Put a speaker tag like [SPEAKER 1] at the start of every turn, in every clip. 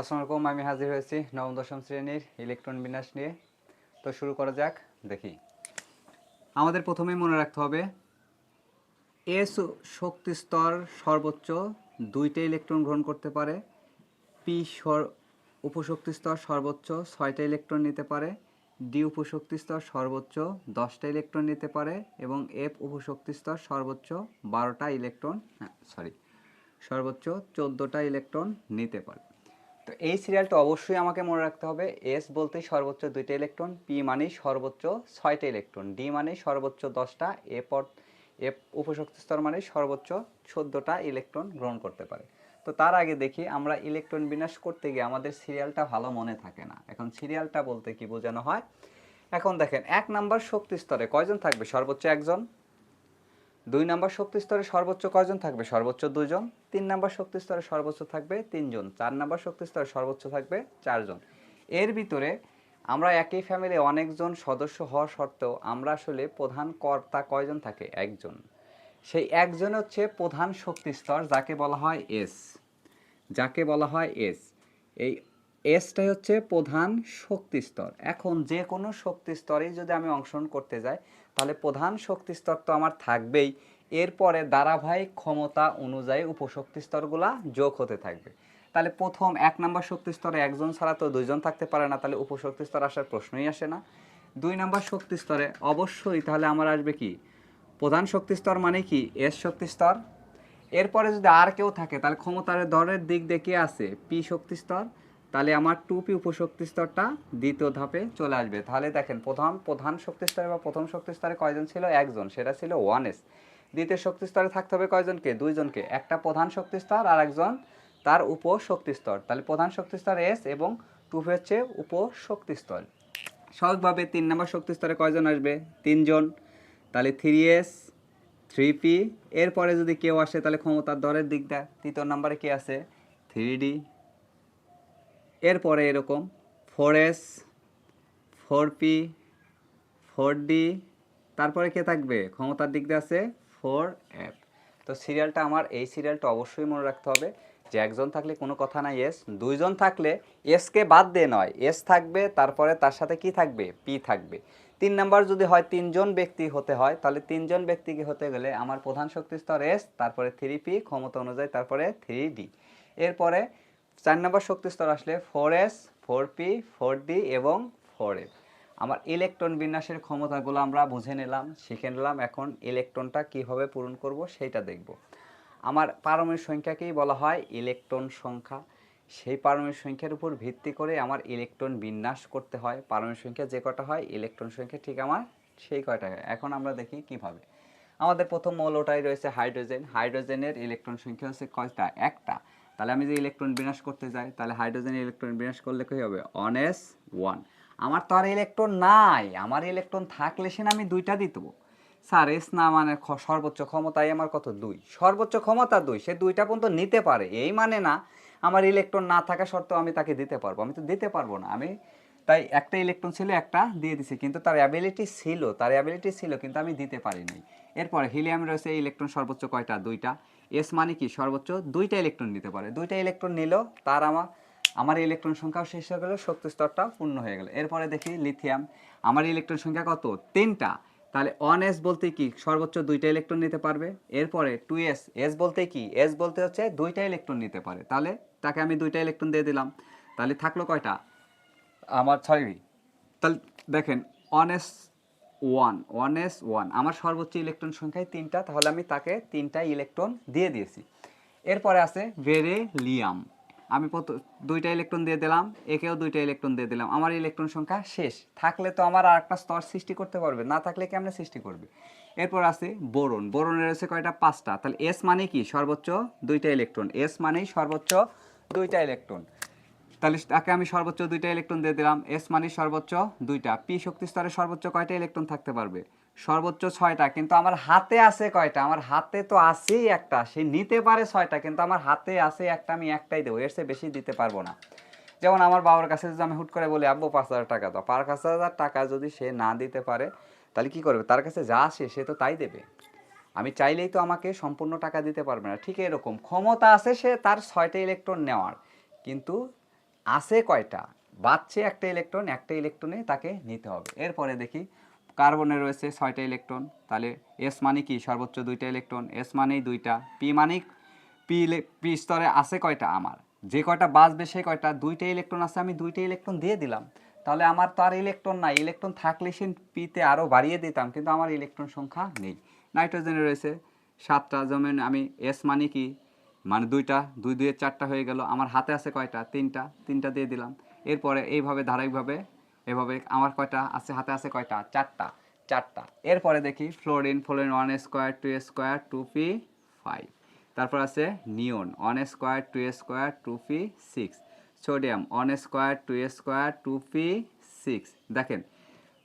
[SPEAKER 1] আসসালামু আলাইকুম, আমি হাজির হয়েছি নবম, দশম শ্রেণির ইলেকট্রন বিন্যাস নিয়ে। তো শুরু করা যাক, দেখি। আমাদের প্রথমেই মনে রাখতে হবে এস শক্তি স্তর সর্বোচ্চ দুইটা ইলেকট্রন গ্রহণ করতে পারে পি সর উপশক্তি স্তর সর্বোচ্চ ছয়টা ইলেকট্রন নিতে পারে ডি উপশক্তি স্তর সর্বোচ্চ দশটা ইলেকট্রন নিতে পারে, এবং এফ উপশক্তি স্তর সর্বোচ্চ বারোটা ইলেকট্রন হ্যাঁ সরি সর্বোচ্চ চোদ্দোটা ইলেকট্রন নিতে পারে। তো এই সিরিয়ালটা অবশ্যই আমাকে মনে রাখতে হবে। এস বলতে সর্বোচ্চ দুইটা ইলেকট্রন পি মানেই সর্বোচ্চ ছয়টা ইলেকট্রন ডি মানেই সর্বোচ্চ দশটা এ পর এফ উপশক্তি স্তর মানে সর্বোচ্চ চোদ্দোটা ইলেকট্রন গ্রহণ করতে পারে। তো তার আগে দেখি, আমরা ইলেকট্রন বিন্যাস করতে গিয়ে আমাদের সিরিয়ালটা ভালো মনে থাকে না। এখন সিরিয়ালটা বলতে কি বোঝানো হয়? এখন দেখেন, এক নাম্বার শক্তি স্তরে কয়জন থাকবে? সর্বোচ্চ একজন। দুই নাম্বার শক্তি স্তরে সর্বোচ্চ কয়জন থাকবে? সর্বোচ্চ দুইজন, তিন নাম্বার শক্তি স্তরে সর্বোচ্চ থাকবে তিনজন, চার নাম্বার শক্তি স্তরে সর্বোচ্চ থাকবে চারজন। এর ভিতরে আমরা একই ফ্যামিলি অনেকজন সদস্য হওয়া সত্ত্বেও আমরা আসলে প্রধান কর্তা কয়জন থাকে? একজন। সেই একজন হচ্ছে প্রধান শক্তি স্তর, যাকে বলা হয় এস যাকে বলা হয় এস এই এসটাই হচ্ছে প্রধান শক্তি স্তর। এখন যে কোনো শক্তি স্তরেই যদি আমি অংশগ্রহণ করতে যাই তাহলে প্রধান শক্তি স্তর তো আমার থাকবেই। এরপরে ধারাবাহিক ক্ষমতা অনুযায়ী উপশক্তি স্তরগুলা যোগ হতে থাকবে। তাহলে প্রথম এক নম্বর শক্তি স্তরে একজন ছাড়া তো দুইজন থাকতে পারে না, তাহলে উপশক্তি স্তর আসার প্রশ্নই আসে না। দুই নম্বর শক্তি স্তরে অবশ্যই তাহলে আমার আসবে কি? প্রধান শক্তি স্তর মানে কি? এস শক্তি স্তর এরপরে যদি আর কেউ থাকে, তাহলে ক্ষমতার দরের দিক দেখে আছে পি শক্তি স্তর তাহলে আমার টু পি উপশক্তি স্তরটা দ্বিতীয় ধাপে চলে আসবে। তাহলে দেখেন, প্রধান প্রধান শক্তি স্তরে বা প্রথম শক্তি স্তরে কয়জন ছিল? একজন, সেটা ছিল ওয়ান এস দ্বিতীয় শক্তি স্তরে থাকতে হবে কয়জনকে? দুইজনকে। একটা প্রধান শক্তি স্তর আর একজন তার উপশক্তি স্তর। তাহলে প্রধান শক্তি স্তর এস এবং টু হচ্ছে উপশক্তি স্তর। সহজভাবে তিন নম্বর শক্তি স্তরে কয়জন আসবে? তিনজন। তাহলে থ্রি এস থ্রি পি এরপরে যদি কেউ আসে, তাহলে ক্ষমতার দরের দিকটা। তৃতীয় নম্বরে কে আছে? থ্রি ডি এরপরে এরকম four S four P four D তারপরে কে থাকবে? ক্ষমতার দিক দিয়ে আছে ফোর এফ তো সিরিয়ালটা আমার, এই সিরিয়ালটা অবশ্যই মনে রাখতে হবে যে একজন থাকলে কোনো কথা নাই এস দুইজন থাকলে এসকে বাদ দিয়ে নয়। এস থাকবে, তারপরে তার সাথে কি থাকবে? পি থাকবে। তিন নাম্বার যদি হয় তিনজন ব্যক্তি হতে হয়, তাহলে তিনজন ব্যক্তিকে হতে গেলে আমার প্রধান শক্তি স্তর এস তারপরে থ্রি পি ক্ষমতা অনুযায়ী তারপরে থ্রি ডি এরপরে চার নম্বর শক্তি স্তর আসলে four S four P four D এবং ফোর এফ আমার ইলেকট্রন বিন্যাসের ক্ষমতাগুলো আমরা বুঝে নিলাম, শিখে নিলাম, এখন ইলেকট্রনটা কীভাবে পূরণ করব সেইটা দেখব। আমার পারমাণবিক সংখ্যাকেই বলা হয় ইলেকট্রন সংখ্যা। সেই পারমাণবিক সংখ্যার উপর ভিত্তি করে আমার ইলেকট্রন বিন্যাস করতে হয়। পারমাণবিক সংখ্যা যে কটা হয় ইলেকট্রন সংখ্যা ঠিক আমার সেই কয়টা এখন আমরা দেখি কীভাবে। আমাদের প্রথম মৌলটাই রয়েছে হাইড্রোজেন হাইড্রোজেনের ইলেকট্রন সংখ্যা হচ্ছে কয়টা? একটা। তাহলে আমি যে ইলেকট্রন বিনাশ করতে যাই, তাহলে হাইড্রোজেন ইলেকট্রন বিনাশ করলে কি হবে? অন এস ওয়ান আমার তো আর ইলেকট্রন নাই, আমার ইলেকট্রন থাকলে সে আমি দুইটা দিত স্যার এস না মানে সর্বোচ্চ ক্ষমতাই আমার কত? দুই। সর্বোচ্চ ক্ষমতা দুই, সে দুইটা পর্যন্ত নিতে পারে। এই মানে না, আমার ইলেকট্রন না থাকা সত্ত্বেও আমি তাকে দিতে পারব। আমি তো দিতে পারব না। আমি তাই একটা ইলেকট্রন ছিল, একটা দিয়ে দিছি। কিন্তু তার অ্যাবিলিটি ছিল, তার অ্যাবিলিটি ছিল, কিন্তু আমি দিতে পারিনি এরপরে হিলিয়াম রয়েছে ইলেকট্রন সর্বোচ্চ কয়টা? দুইটা। এস মানে কি? সর্বোচ্চ দুইটা ইলেকট্রন নিতে পারে। দুইটা ইলেকট্রন নিল, তার আমার আমার ইলেকট্রন সংখ্যাও শেষ হয়ে গেল, শক্তি স্তরটা পূর্ণ হয়ে গেল। এরপরে দেখি লিথিয়াম আমার ইলেকট্রন সংখ্যা কত? তিনটা। তাহলে অন এস বলতে কি? সর্বোচ্চ দুইটা ইলেকট্রন নিতে পারবে। এরপরে টু এস এস বলতে কি? এস বলতে হচ্ছে দুইটা ইলেকট্রন নিতে পারে। তাহলে তাকে আমি দুইটা ইলেকট্রন দিয়ে দিলাম। তাহলে থাকল কয়টা? আমার সরি তাহলে দেখেন one S one one S one আমার সর্বোচ্চ ইলেকট্রন সংখ্যায় তিনটা, তাহলে আমি তাকে তিনটা ইলেকট্রন দিয়ে দিয়েছি। এরপরে আছে ভেরেলিয়াম আমি দুইটা ইলেকট্রন দিয়ে দিলাম, একেও দুইটা ইলেকট্রন দিয়ে দিলাম। আমার ইলেকট্রন সংখ্যা শেষ। থাকলে তো আমার আর একটা স্তর সৃষ্টি করতে পারবে, না থাকলে কেমনে সৃষ্টি করবে? এরপর আছে বোরন। বোরনের রয়েছে কয়টা? পাঁচটা। তাহলে এস মানে কি? সর্বোচ্চ দুইটা ইলেকট্রন এস মানেই সর্বোচ্চ দুইটা ইলেকট্রন তাহলে তাকে আমি সর্বোচ্চ দুইটা ইলেকট্রন দিয়ে দিলাম। এস মানে সর্বোচ্চ দুইটা। পি শক্তি স্তরে সর্বোচ্চ কয়টা ইলেকট্রন থাকতে পারবে? সর্বোচ্চ ছয়টা, কিন্তু আমার হাতে আছে কয়টা? আমার হাতে তো আছেই একটা। সে নিতে পারে ছয়টা, কিন্তু আমার হাতে আছে একটা, আমি একটাই দেবো। এর চেয়ে বেশি দিতে পারব না। যেমন আমার বাবার কাছে যদি আমি হুট করে বলি, আব্বু, পাঁচ হাজার টাকা দাও। পাঁচ হাজার টাকা যদি সে না দিতে পারে, তাহলে কি করবে? তার কাছে যা আসে সে তো তাই দেবে। আমি চাইলেই তো আমাকে সম্পূর্ণ টাকা দিতে পারবে না। ঠিক এরকম। ক্ষমতা আছে সে তার ছয়টা ইলেকট্রন নেওয়ার। কিন্তু আছে কয়টা? বাচ্চে একটা ইলেকট্রন একটা ইলেকট্রনে তাকে নিতে হবে। এরপরে দেখি কার্বনে রয়েছে ছয়টা ইলেকট্রন তাহলে এস মানে কি? সর্বোচ্চ দুইটা ইলেকট্রন এস মানেই দুইটা পি মানে পি পি স্তরে আছে কয়টা? আমার। যে কয়টা বাঁচবে সেই কয়টা, দুইটা ইলেকট্রন আছে, আমি দুইটা ইলেকট্রন দিয়ে দিলাম। তাহলে আমার তো আর ইলেকট্রন নাই। ইলেকট্রন থাকলে সে পিতে আরও বাড়িয়ে দিতাম, কিন্তু আমার ইলেকট্রন সংখ্যা নেই। নাইট্রোজেনে রয়েছে সাতটা, যেমন আমি এস মানে কি? মানে দুইটা, দুই দুইয়ের চারটা হয়ে গেল। আমার হাতে আছে কয়টা? তিনটা। তিনটা দিয়ে দিলাম। এরপরে এইভাবে, ধারাবাহিকভাবে, এভাবে আমার কয়টা আছে? হাতে আছে কয়টা? চারটা। চারটা। এরপরে দেখি fluorine fluorine one square two square two P five তারপর আছে neon one square two square two P six sodium one square two square two P six দেখেন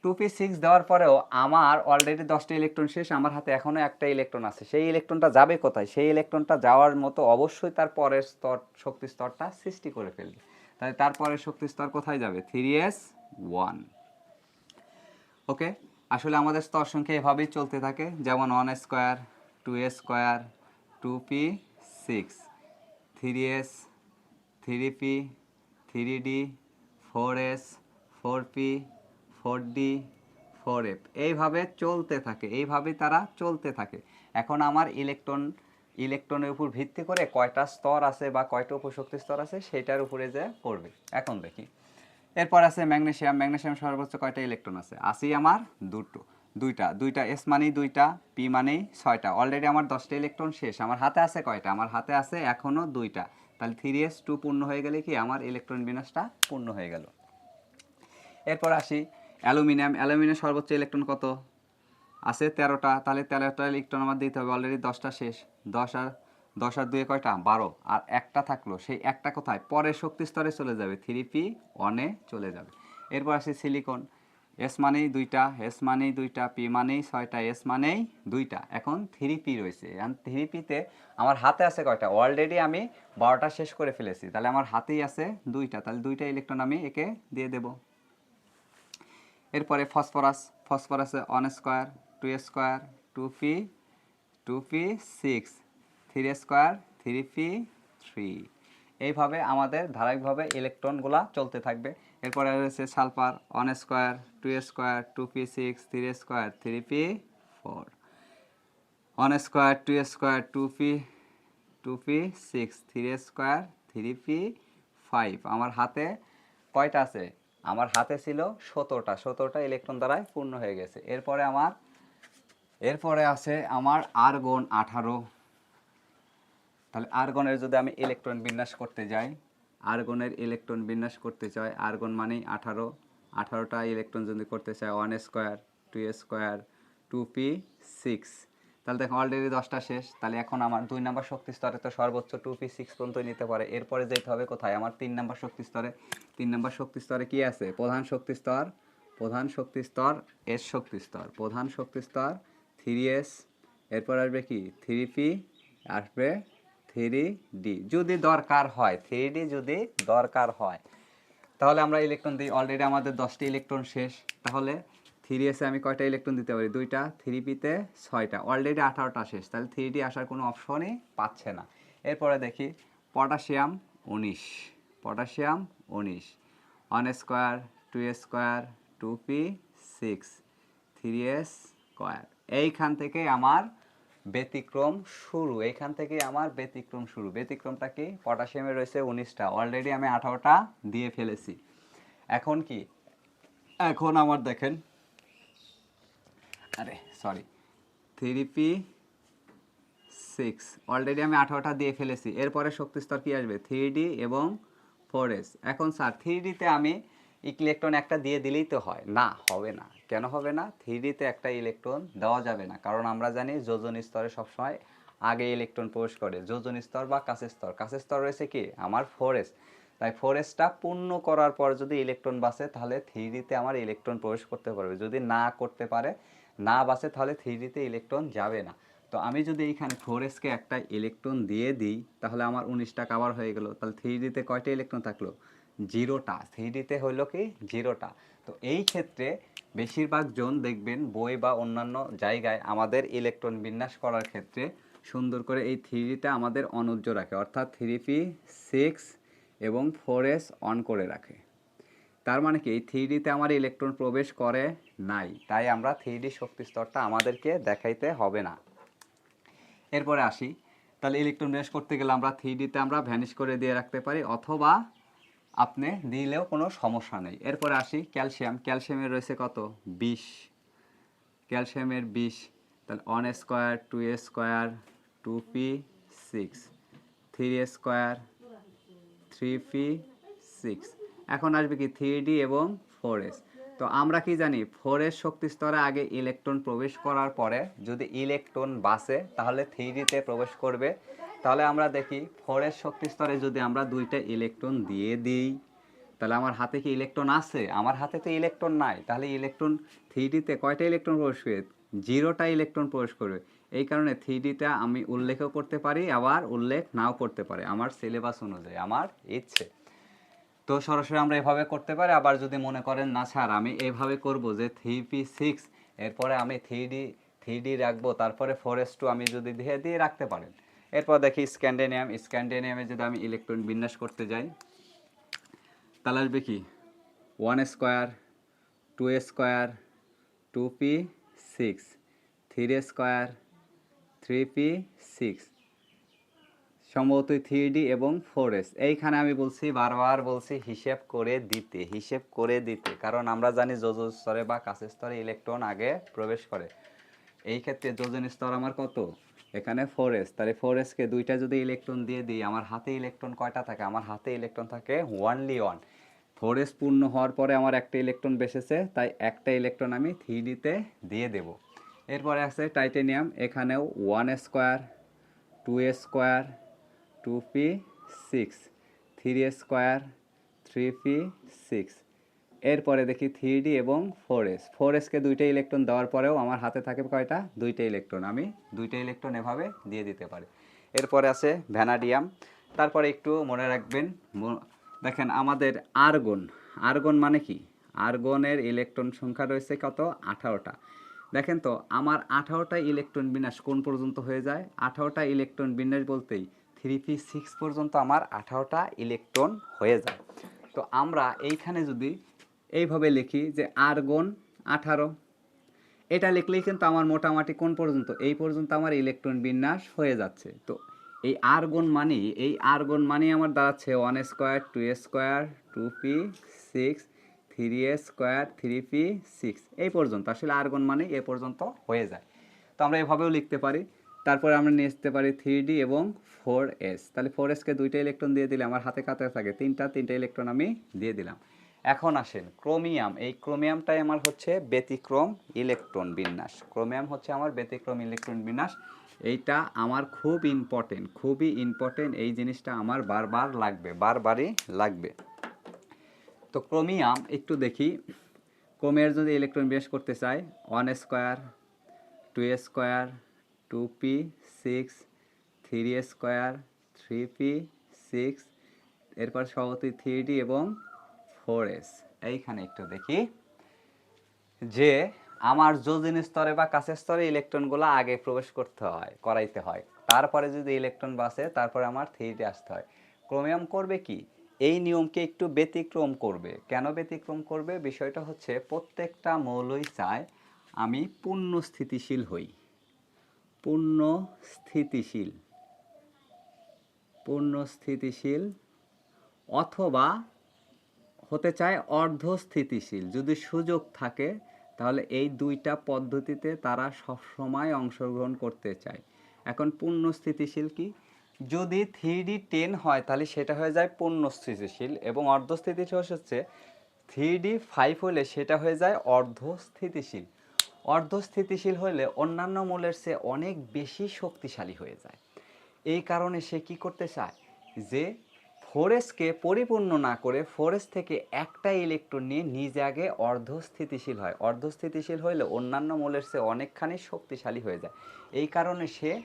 [SPEAKER 1] টু পি সিক্স দেওয়ার পরেও আমার অলরেডি দশটা ইলেকট্রন শেষ, আমার হাতে এখনও একটা ইলেকট্রন আছে। সেই ইলেকট্রনটা যাবে কোথায়? সেই ইলেকট্রনটা যাওয়ার মতো অবশ্যই তার পরের স্তর, শক্তি স্তরটা সৃষ্টি করে ফেলবে। তাহলে তারপরে শক্তি স্তর কোথায় যাবে? থ্রি এস ওয়ান ওকে আসলে আমাদের স্তর সংখ্যা এভাবেই চলতে থাকে। যেমন one square two S square two P six three S three P three D four S four P four D four F এইভাবে চলতে থাকে, এইভাবে তারা চলতে থাকে। এখন আমার ইলেকট্রন, ইলেকট্রনের উপর ভিত্তি করে কয়টা স্তর আছে বা কয়টা উপশক্তি স্তর আছে সেটার উপরে যে পড়বে। এখন দেখি। এরপর আছে ম্যাগনেশিয়াম ম্যাগনেশিয়াম সর্বোচ্চ কয়টা ইলেকট্রন আছে? আসি আমার দুটো, দুইটা। দুইটা এস মানেই দুইটা, পি মানেই ছয়টা। অলরেডি আমার দশটা ইলেকট্রন শেষ। আমার হাতে আছে কয়টা? আমার হাতে আছে এখনও দুইটা। তাহলে থ্রি এস টু পূর্ণ হয়ে গেলে কি? আমার ইলেকট্রন বিন্যাসটা পূর্ণ হয়ে গেল। এরপর আসি অ্যালুমিনিয়াম অ্যালুমিনিয়াম সর্বোচ্চ ইলেকট্রন কত? আছে তেরোটা, তাহলে তেরোটা ইলেকট্রন আমার দিতে হবে অলরেডি দশটা শেষ। দশ আর দশ আর দুয়ে কয়টা? বারো। আর একটা থাকল, সেই একটা কোথায়? পরের শক্তি স্তরে চলে যাবে থ্রি পি ওয়ানে চলে যাবে। এরপর আসি সিলিকন এস মানেই দুইটা এস মানেই দুইটা পি মানেই ছয়টা এস মানেই দুইটা। এখন থ্রি পি রয়েছে। থ্রি পিতে আমার হাতে আছে কয়টা? অলরেডি আমি বারোটা শেষ করে ফেলেছি। তাহলে আমার হাতেই আছে দুইটা। তাহলে দুইটা ইলেকট্রন আমি একে দিয়ে দেবো। এরপরে phosphorus, ফসফরাসে one square two square two P two P six three square three P three এইভাবে আমাদের ধারাবাহিকভাবে ইলেকট্রনগুলা চলতে থাকবে। এরপরে রয়েছে sulphur one square two square two P six three square three P four one square two square two P two P six three square three P five আমার হাতে কয়টা আছে? আমার হাতে ছিল সতেরোটা। সতেরোটা ইলেকট্রন দ্বারাই পূর্ণ হয়ে গেছে। এরপরে আমার, এরপরে আছে আমার আর্গন আঠারো। তাহলে আর্গনের যদি আমি ইলেকট্রন বিন্যাস করতে যাই আর্গনের ইলেকট্রন বিন্যাস করতে চাই আর্গন মানেই আঠারো। আঠারোটা ইলেকট্রন যদি করতে চাই one square two square two P six তাহলে দেখো অলরেডি দশটা শেষ। তাহলে এখন আমার দুই নাম্বার শক্তি স্তরে তো সর্বোচ্চ টু পি সিক্স পর্যন্ত নিতে পারে। এরপরে যেতে হবে কোথায়? আমার তিন নাম্বার শক্তি স্তরে। তিন নাম্বার শক্তি স্তরে কি আছে? প্রধান শক্তি স্তর, প্রধান শক্তি স্তর এস শক্তি স্তর। প্রধান শক্তি স্তর থ্রি এস এরপর আসবে কি? থ্রি পি আসবে থ্রি ডি যদি দরকার হয় থ্রি ডি যদি দরকার হয়, তাহলে আমরা ইলেকট্রন দিই। অলরেডি আমাদের দশটি ইলেকট্রন শেষ। তাহলে থ্রি এসে আমি কয়টা ইলেকট্রন দিতে পারি? দুইটা থ্রি পিতে ছয়টা। অলরেডি আঠারোটা শেষ। তাহলে থ্রি ডি আসার কোনো অপশনই পাচ্ছে না। এরপরে দেখি পটাশিয়াম উনিশ। পটাশিয়াম উনিশ। One square two square two P six three S square এইখান থেকে আমার ব্যতিক্রম শুরু। এইখান থেকে আমার ব্যতিক্রম শুরু। ব্যতিক্রমটা কি? পটাশিয়ামে রয়েছে উনিশটা। অলরেডি আমি আঠারোটা দিয়ে ফেলেছি। এখন কি? এখন আমার দেখেন আরে sorry three P six already আমি আঠারোটা দিয়ে ফেলেছি। এরপরে শক্তি স্তর কি আসবে? থ্রি ডি এবং ফোর এখন স্যার থ্রি ডিতে আমি ইলেকট্রন একটা দিয়ে দিলেই তো হয়। না, হবে না। কেন হবে না? থ্রি ডিতে একটা ইলেকট্রন দেওয়া যাবে না। কারণ আমরা জানি যোজন স্তরে সবসময় আগে ইলেকট্রন প্রবেশ করে। যোজন স্তর বা কাছের স্তর। কাছের স্তর রয়েছে কি? আমার ফোর তাই ফোর এসটা পূর্ণ করার পর যদি ইলেকট্রন বাসে তাহলে থ্রি ডিতে আমার ইলেকট্রন প্রবেশ করতে পারবে। যদি না করতে পারে না বাসে তাহলে থ্রি ডিতে ইলেকট্রন যাবে না। তো আমি যদি এইখানে ফোর এসকে একটা ইলেকট্রন দিয়ে দিই, তাহলে আমার উনিশটা কাভার হয়ে গেল। তাহলে থ্রি ডিতে কয়টা ইলেকট্রন থাকল? জিরোটা থ্রি ডিতে হইল কি? জিরোটা তো এই ক্ষেত্রে বেশিরভাগ জন দেখবেন বই বা অন্যান্য জায়গায় আমাদের ইলেকট্রন বিন্যাস করার ক্ষেত্রে সুন্দর করে এই থ্রি ডিটা আমাদের অনুজ্জ রাখে। অর্থাৎ থ্রি পি সিক্স এবং ফোর এস অন করে রাখে। তার মানে কি? এই থ্রি ডিতে আমার ইলেকট্রন প্রবেশ করে নাই। তাই আমরা থ্রি শক্তি স্তরটা আমাদেরকে দেখাইতে হবে না। এরপরে আসি। তাহলে ইলেকট্রন বিনাশ করতে গেলে আমরা থ্রি ডিতে আমরা ভ্যানিশ করে দিয়ে রাখতে পারি, অথবা আপনি দিলেও কোনো সমস্যা নেই। এরপরে আসি ক্যালসিয়াম ক্যালসিয়ামের রয়েছে কত? বিশ। ক্যালসিয়ামের বিশ, তাহলে one square two square two P six three square three P six এখন আসবে কি? থ্রি ডি এবং ফোর এস তো আমরা কি জানি ফোরের শক্তি স্তরে আগে ইলেকট্রন প্রবেশ করার পরে যদি ইলেকট্রন বাসে, তাহলে থ্রি ডিতে প্রবেশ করবে। তাহলে আমরা দেখি ফোরের শক্তি স্তরে যদি আমরা দুইটা ইলেকট্রন দিয়ে দিই, তাহলে আমার হাতে কি ইলেকট্রন আছে? আমার হাতে তো ইলেকট্রন নাই। তাহলে ইলেকট্রন থ্রি ডিতে কয়টা ইলেকট্রন প্রবেশ করবে? জিরোটা ইলেকট্রন প্রবেশ করবে। এই কারণে থ্রি ডিটা আমি উল্লেখও করতে পারি, আবার উল্লেখ নাও করতে পারি, আমার সিলেবাস অনুযায়ী, আমার ইচ্ছে। তো সরাসরি আমরা এভাবে করতে পারি। আবার যদি মনে করেন, না স্যার, আমি এভাবে করব যে থ্রি পি সিক্স, এরপরে আমি থ্রি ডি থ্রি ডি রাখব, তারপরে ফোর এস টু আমি যদি দিয়ে দিয়ে রাখতে পারেন। এরপর দেখি স্ক্যান্ডেনিয়াম স্ক্যান্ডেনিয়ামে যদি আমি ইলেকট্রন বিন্যাস করতে যাই, তাহলে আসবে কি? One square, two square, two P six, three square, three P six. সম্ভবত থ্রি ডি এবং ফোর এস এইখানে আমি বলছি, বারবার বলছি, হিসেব করে দিতে, হিসেব করে দিতে। কারণ আমরা জানি যোজন স্তরে বা কাছের স্তরে ইলেকট্রন আগে প্রবেশ করে। এই ক্ষেত্রে যোজন স্তর আমার কত? এখানে ফোর এস তাহলে ফোর এসকে দুইটা যদি ইলেকট্রন দিয়ে দিই, আমার হাতে ইলেকট্রন কয়টা থাকে? আমার হাতে ইলেকট্রন থাকে ওয়ানলি ওয়ান ফোর এস পূর্ণ হওয়ার পরে আমার একটা ইলেকট্রন বেসেছে, তাই একটা ইলেকট্রন আমি থ্রি ডিতে দিয়ে দেব। এরপরে আছে টাইটেনিয়াম এখানেও one square two square two P six three square three P six এরপরে দেখি থ্রি ডি এবং ফোর এস ফোর এসকে দুইটা ইলেকট্রন দেওয়ার পরেও আমার হাতে থাকে কয়টা? দুইটা ইলেকট্রন আমি দুইটা ইলেকট্রন এভাবে দিয়ে দিতে পারি। এরপরে আছে ভ্যানাডিয়াম তারপরে একটু মনে রাখবেন দেখেন আমাদের আর্গন আর্গন মানে কি? আর্গনের ইলেকট্রন সংখ্যা রয়েছে কত? আঠারোটা। দেখেন তো, আমার আঠারোটা ইলেকট্রন বিন্যাস কোন পর্যন্ত হয়ে যায়? আঠারোটা ইলেকট্রন বিন্যাস বলতেই থ্রি পি সিক্স পর্যন্ত আমার আঠারোটা ইলেকট্রন হয়ে যায়। তো আমরা এইখানে যদি এইভাবে লিখি যে আর্গন আঠারো, এটা লিখলেই কিন্তু আমার মোটামুটি কোন পর্যন্ত? এই পর্যন্ত আমার ইলেকট্রন বিন্যাস হয়ে যাচ্ছে। তো এই আর্গন মানি এই আর্গন মানি আমার দাঁড়াচ্ছে one square, two square, two P six, three S square, three P six. এই পর্যন্ত, আসলে আর্গন মানে এ পর্যন্ত হয়ে যায়। তো আমরা এভাবেও লিখতে পারি। তারপরে আমরা নিয়ে আসতে পারি থ্রি ডি এবং ফোর এস তাহলে ফোর এসকে দুইটা ইলেকট্রন দিয়ে দিলে আমার হাতে কাতে থাকে, তিনটা তিনটা ইলেকট্রন আমি দিয়ে দিলাম। এখন আসেন ক্রোমিয়াম এই ক্রোমিয়ামটাই আমার হচ্ছে ব্যতিক্রম ইলেকট্রন বিন্যাস। ক্রোমিয়াম হচ্ছে আমার ব্যতিক্রম ইলেকট্রন বিন্যাস। এইটা আমার খুব ইম্পর্টেন্ট খুবই ইম্পর্টেন্ট এই জিনিসটা আমার বারবার লাগবে, বারবারই লাগবে। তো ক্রোমিয়াম একটু দেখি। ক্রোমিয়ার যদি ইলেকট্রন বিন্যাস করতে চাই one square two square two P, six, three square, three P, six, এরপর সভাপতি থ্রি ডি এবং ফোর এস। এইখানে একটু দেখি যে আমার যোজন স্তরে বা কাছের স্তরে ইলেকট্রনগুলো আগে প্রবেশ করতে হয়, করাইতে হয়। তারপরে যদি ইলেকট্রন বাসে তারপরে আমার থ্রিতে আসতে হয়। ক্রোমিয়াম করবে কি? এই নিয়মকে একটু ব্যতিক্রম করবে। কেন ব্যতিক্রম করবে? বিষয়টা হচ্ছে প্রত্যেকটা মৌলই চায় আমি পূর্ণ স্থিতিশীল হই। পূর্ণ স্থিতিশীল। পূর্ণ স্থিতিশীল অথবা হতে চায় অর্ধ স্থিতিশীল। যদি সুযোগ থাকে, তাহলে এই দুইটা পদ্ধতিতে তারা সবসময় অংশগ্রহণ করতে চায়। এখন পূর্ণ স্থিতিশীল কি? যদি থ্রি ডি টেন হয়, তাহলে সেটা হয়ে যায় পূর্ণ স্থিতিশীল এবং অর্ধ স্থিতিশীল হচ্ছে থ্রি ডি ফাইভ হলে সেটা হয়ে যায় অর্ধ স্থিতিশীল অর্ধ হলে অন্যান্য মূলের সে অনেক বেশি শক্তিশালী হয়ে যায়। এই কারণে সে কি করতে চায়? যে ফোরেসকে পরিপূর্ণ না করে ফোরেস থেকে একটা ইলেকট্রন নিয়ে নিজ আগে অর্ধস্থিতিশীল হয়। অর্ধস্থিতিশীল হইলে অন্যান্য মূলের সে অনেকখানি শক্তিশালী হয়ে যায়। এই কারণে সে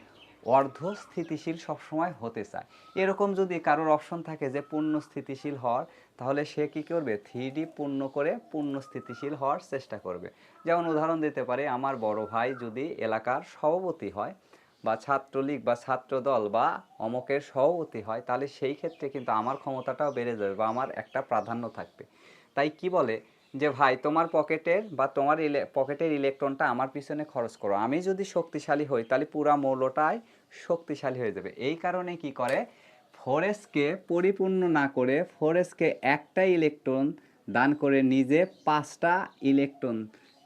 [SPEAKER 1] অর্ধ স্থিতিশীল সবসময় হতে চায়। এরকম যদি কারোর অপশন থাকে যে পূর্ণ স্থিতিশীল হওয়ার, তাহলে সে কি করবে? থ্রি ডি পূর্ণ করে পূর্ণ স্থিতিশীল হওয়ার চেষ্টা করবে। যেমন উদাহরণ দিতে পারে, আমার বড় ভাই যদি এলাকার সভাপতি হয় বা ছাত্রলীগ বা ছাত্রদল বা অমকের সভাপতি হয়, তাহলে সেই ক্ষেত্রে কিন্তু আমার ক্ষমতাটাও বেড়ে যাবে বা আমার একটা প্রাধান্য থাকবে। তাই কি বলে? যে ভাই, তোমার পকেটের বা তোমার পকেটের ইলেকট্রনটা আমার পিছনে খরচ করো। আমি যদি শক্তিশালী হই, তাহলে পুরা মৌলটাই শক্তিশালী হয়ে যাবে। এই কারণে কি করে? ফোরেসকে পরিপূর্ণ না করে ফোরেসকে একটা ইলেকট্রন দান করে নিজে পাঁচটা ইলেকট্রন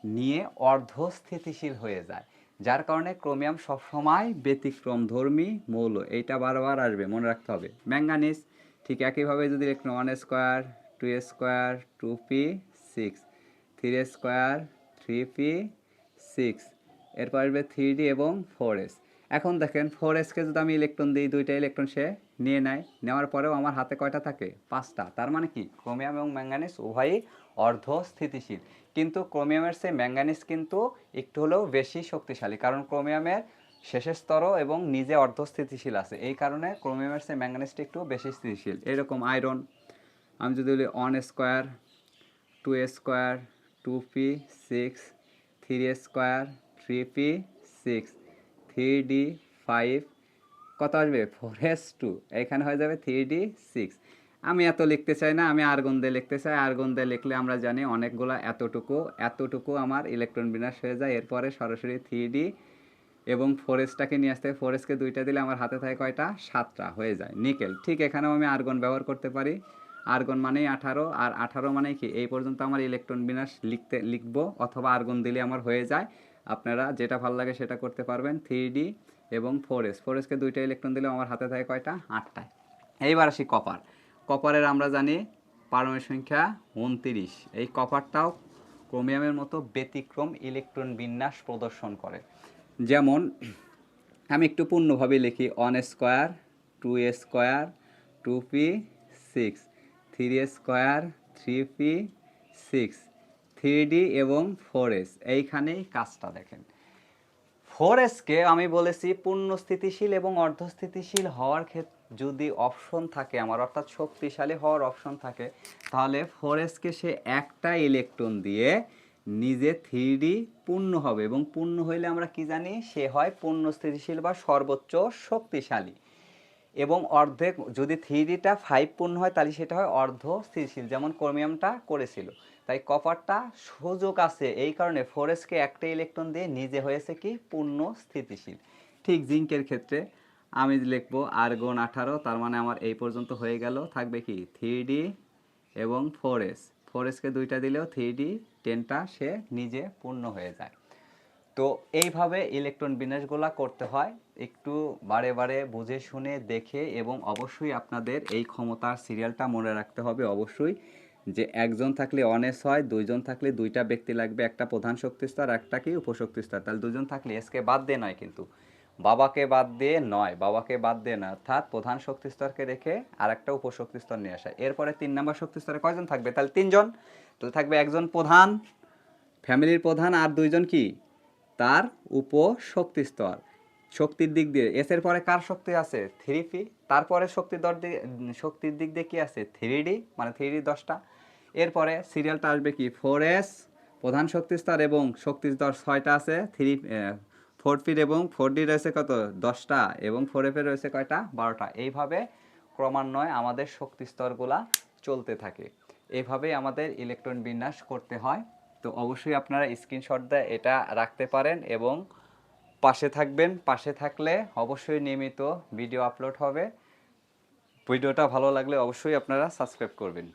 [SPEAKER 1] নিয়ে অর্ধস্থিতিশীল হয়ে যায়। যার কারণে ক্রোমিয়াম সবসময় ব্যতিক্রম ধর্মী মৌল। এইটা বারবার আসবে, মনে রাখতে হবে। ম্যাঙ্গানিজ ঠিক একইভাবে যদি electron one square two square two P six three square three P six এরপর আসবে থ্রি ডি এবং ফোর এস এখন দেখেন ফোর এসকে যদি আমি ইলেকট্রন দিই, দুইটা ইলেকট্রন সে নিয়ে নেয়। নেওয়ার পরেও আমার হাতে কয়টা থাকে? পাঁচটা। তার মানে কি? ক্রোমিয়াম এবং ম্যাঙ্গানিজ উভয়ই অর্ধ স্থিতিশীল কিন্তু ক্রোমিয়ামের চেয়ে ম্যাঙ্গানিজ কিন্তু একটু হলেও বেশি শক্তিশালী। কারণ ক্রোমিয়ামের শেষের স্তরও এবং নিজে অর্ধ স্থিতিশীল আছে। এই কারণে ক্রোমিয়ামের চেয়ে ম্যাঙ্গানিজটা একটু বেশি স্থিতিশীল। এরকম আয়রন আমি যদি বলি one square two square two P six three square three P six three D five কত আসবে? ফোর এস টু এখানে হয়ে যাবে থ্রি ডি সিক্স আমি এত লিখতে চাই না, আমি আর্গন দিয়ে লিখতে চাই। আর্গন দিয়ে লিখলে আমরা জানি অনেকগুলো এতটুকু এতটুকু আমার ইলেকট্রন বিন্যাস হয়ে যায়। এরপরে সরাসরি থ্রি ডি এবং ফোরেসটাকে নিয়ে আসতে ফোরেসকে দুইটা দিলে আমার হাতে থাকে কয়টা? সাতটা হয়ে যায়। নিকেল, ঠিক এখানেও আমি আর্গন ব্যবহার করতে পারি। আর্গন মানেই আঠারো, আর আঠারো মানে কি? এই পর্যন্ত আমার ইলেকট্রন বিন্যাস লিখতে, লিখব, অথবা আর্গন দিলে আমার হয়ে যায়। আপনারা যেটা ভালো লাগে সেটা করতে পারবেন থ্রি ডি এবং ফোর এস ফোর এসকে দুইটা ইলেকট্রন দিলে আমার হাতে থাকে কয়টা? আটটায়। এইবার আসি কপার কপারের আমরা জানি পারমাণবিক সংখ্যা উনতিরিশ। এই কপারটাও ক্রোমিয়ামের মতো ব্যতিক্রম ইলেকট্রন বিন্যাস প্রদর্শন করে। যেমন, আমি একটু পূর্ণভাবে লিখি one square two square two P six three square, three P, six, three D এবং ফোর এস। এইখানেই কাজটা দেখেন। ফোর এসকে আমি বলেছি পূর্ণ স্থিতিশীল এবং অর্ধস্থিতিশীল হওয়ার ক্ষেত্রে যদি অপশন থাকে আমার, অর্থাৎ শক্তিশালী হওয়ার অপশন থাকে, তাহলে ফোর এসকে সে একটা ইলেকট্রন দিয়ে নিজে থ্রি ডি পূর্ণ হবে। এবং পূর্ণ হইলে আমরা কি জানি? সে হয় পূর্ণ স্থিতিশীল বা সর্বোচ্চ শক্তিশালী। এবং অর্ধেক, যদি থ্রি ডিটা ফাইভ পূর্ণ হয়, তাহলে সেটা হয় অর্ধ স্থিতিশীল যেমন ক্রোমিয়ামটা করেছিল। তাই কপারটা সুযোগ আছে, এই কারণে ফোরেসকে একটা ইলেকট্রন দিয়ে নিজে হয়েছে কি? পূর্ণ স্থিতিশীল। ঠিক জিঙ্কের ক্ষেত্রে আমি লিখব আর্গন আঠারো, তার মানে আমার এই পর্যন্ত হয়ে গেল, থাকবে কি? থ্রি এবং ফোর এস ফোর এসকে দুইটা দিলেও থ্রি ডি টেনটা সে নিজে পূর্ণ হয়ে যায়। তো এইভাবে ইলেকট্রন বিন্যাসগুলো করতে হয়। একটু বারে বারে বুঝে শুনে দেখে এবং অবশ্যই আপনাদের এই ক্ষমতার সিরিয়ালটা মনে রাখতে হবে অবশ্যই যে একজন থাকলে অনেস হয়, দুইজন থাকলে দুইটা ব্যক্তি লাগবে, একটা প্রধান শক্তি স্তর একটা কি উপশক্তি স্তর তাহলে দুজন থাকলে এসকে বাদ দিয়ে নয় কিন্তু। বাবাকে বাদ দিয়ে নয়, বাবাকে বাদ দিয়ে না অর্থাৎ প্রধান শক্তি স্তরকে রেখে আর একটা উপশক্তি স্তর নিয়ে আসা। এরপরে তিন নম্বর শক্তি স্তরে কয়জন থাকবে? তাহলে তিনজন। তাহলে থাকবে একজন প্রধান ফ্যামিলির প্রধান আর দুইজন কি? তার উপশক্তি স্তর শক্তির দিক দিয়ে এস এর পরে কার শক্তি আছে? থ্রি পি তারপরে শক্তির দর দিয়ে, শক্তির দিক দিয়ে কী আছে? থ্রি ডি মানে থ্রি ডি দশটা। এরপরে সিরিয়ালটা আসবে কি? ফোর এস প্রধান শক্তি স্তর এবং শক্তি স্তর ছয়টা আছে থ্রি ফোর পির এবং ফোর ডি রয়েছে কত? দশটা। এবং ফোর এফে রয়েছে কয়টা? বারোটা। এইভাবে ক্রমান্বয়ে আমাদের শক্তি স্তরগুলা চলতে থাকে। এইভাবেই আমাদের ইলেকট্রন বিন্যাস করতে হয়। তো অবশ্যই আপনারা স্ক্রিনশট দিয়ে এটা রাখতে পারেন এবং পাশে থাকবেন। পাশে থাকলে অবশ্যই নিয়মিত ভিডিও আপলোড হবে। ভিডিওটা ভালো লাগলে অবশ্যই আপনারা সাবস্ক্রাইব করবেন।